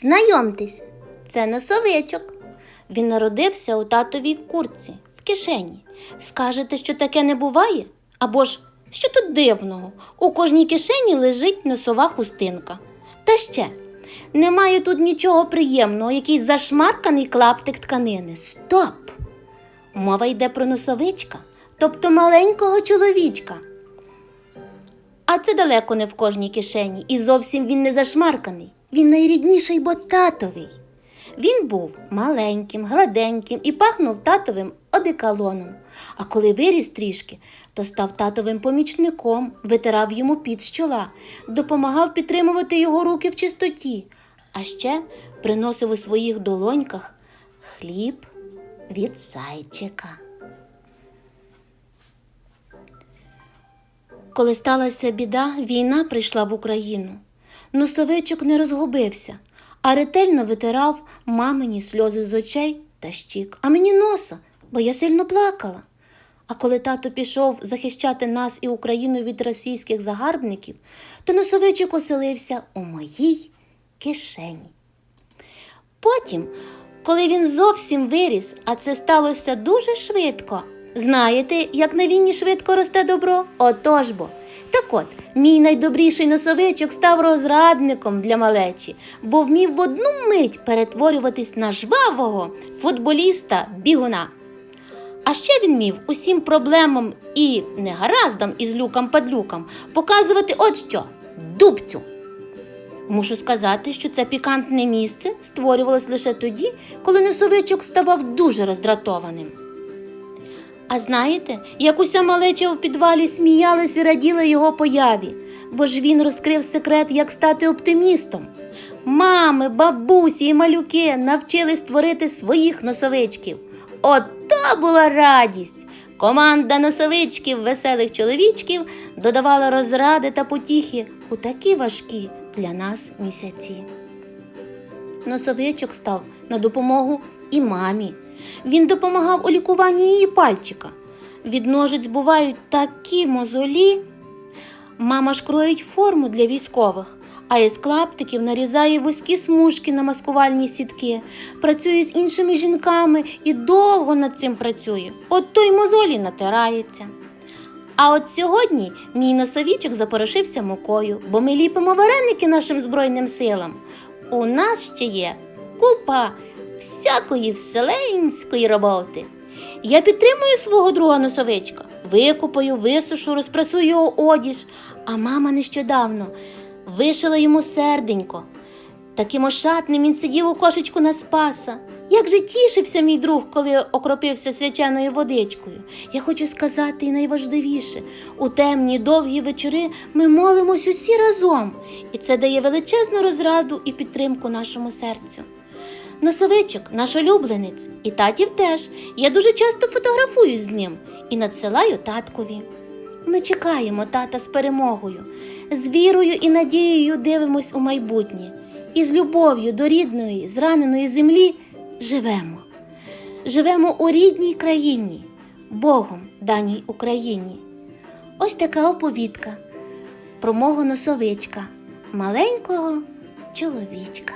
Знайомтесь, це носовичок. Він народився у татовій куртці в кишені. Скажете, що таке не буває? Або ж що тут дивного? У кожній кишені лежить носова хустинка. Та ще немає тут нічого приємного, якийсь зашмарканий клаптик тканини. Стоп! Мова йде про носовичка, тобто маленького чоловічка. А це далеко не в кожній кишені, і зовсім він не зашмарканий. Він найрідніший, бо татовий. Він був маленьким, гладеньким і пахнув татовим одеколоном. А коли виріс трішки, то став татовим помічником, витирав йому під з чола, допомагав підтримувати його руки в чистоті, а ще приносив у своїх долоньках хліб від зайчика. Коли сталася біда, війна прийшла в Україну. Носовичок не розгубився, а ретельно витирав мамині сльози з очей та щік, а мені носа, бо я сильно плакала. А коли тато пішов захищати нас і Україну від російських загарбників, то носовичок оселився у моїй кишені. Потім, коли він зовсім виріс, а це сталося дуже швидко. Знаєте, як на війні швидко росте добро? Отож бо. Так от, мій найдобріший носовичок став розрадником для малечі, бо вмів в одну мить перетворюватись на жвавого футболіста бігуна. А ще він мів усім проблемам і негараздам із люкам-падлюкам показувати от що дубцю. Мушу сказати, що це пікантне місце створювалось лише тоді, коли носовичок ставав дуже роздратованим. А знаєте, як уся малеча у підвалі сміялась і раділа його появі, бо ж він розкрив секрет, як стати оптимістом. Мами, бабусі і малюки навчили створити своїх носовичків. Ото була радість! Команда носовичків веселих чоловічків додавала розради та потіхи у такі важкі для нас місяці. Носовичок став на допомогу і мамі. Він допомагав у лікуванні її пальчика. Від ножиць бувають такі мозолі. Мама ж кроїть форму для військових, а із клаптиків нарізає вузькі смужки на маскувальні сітки, працює з іншими жінками і довго над цим працює. От той мозолі натирається. А от сьогодні мій носовічок запорошився мукою, бо ми ліпимо вареники нашим Збройним силам. У нас ще є купа всякої вселенської роботи. Я підтримую свого друга носовичка, викупаю, висушу, розпрасую його одіж, а мама нещодавно вишила йому серденько. Таким ошатним він сидів у кошечку на спаса. Як же тішився мій друг, коли окропився свяченою водичкою. Я хочу сказати і найважливіше, у темні довгі вечори ми молимось усі разом, і це дає величезну розраду і підтримку нашому серцю. Носовичок, наш улюбленець, і татів теж. Я дуже часто фотографуюсь з ним і надсилаю таткові. Ми чекаємо тата з перемогою, з вірою і надією дивимось у майбутнє, і з любов'ю до рідної, зраненої землі живемо. Живемо у рідній країні, Богом даній Україні. Ось така оповідка про мого носовичка, маленького чоловічка.